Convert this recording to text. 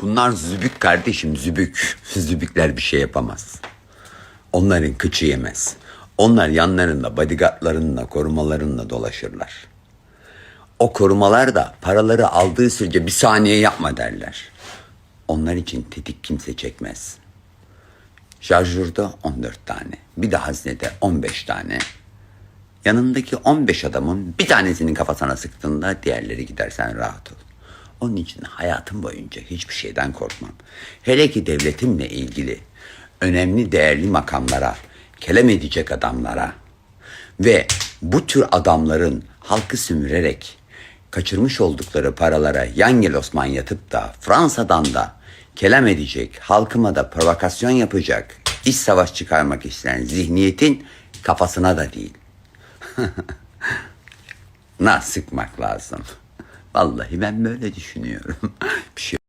Bunlar zübük kardeşim zübük. Zübükler bir şey yapamaz. Onların kıçı yemez. Onlar yanlarında bodyguardlarınla korumalarınla dolaşırlar. O korumalar da paraları aldığı sürece bir saniye yapma derler. Onlar için tetik kimse çekmez. Şarjörde 14 tane. Bir de haznede 15 tane. Yanındaki 15 adamın bir tanesinin kafasına sıktığında diğerleri gider sen rahat ol. Onun için hayatım boyunca hiçbir şeyden korkmam. Hele ki devletimle ilgili önemli değerli makamlara, kelem edecek adamlara ve bu tür adamların halkı sümürerek kaçırmış oldukları paralara Yangel Osman yatıp da Fransa'dan da kelam edecek, halkıma da provokasyon yapacak, iç savaş çıkarmak isteyen zihniyetin kafasına da değil. Na sıkmak lazım. Vallahi ben böyle düşünüyorum. Bir şey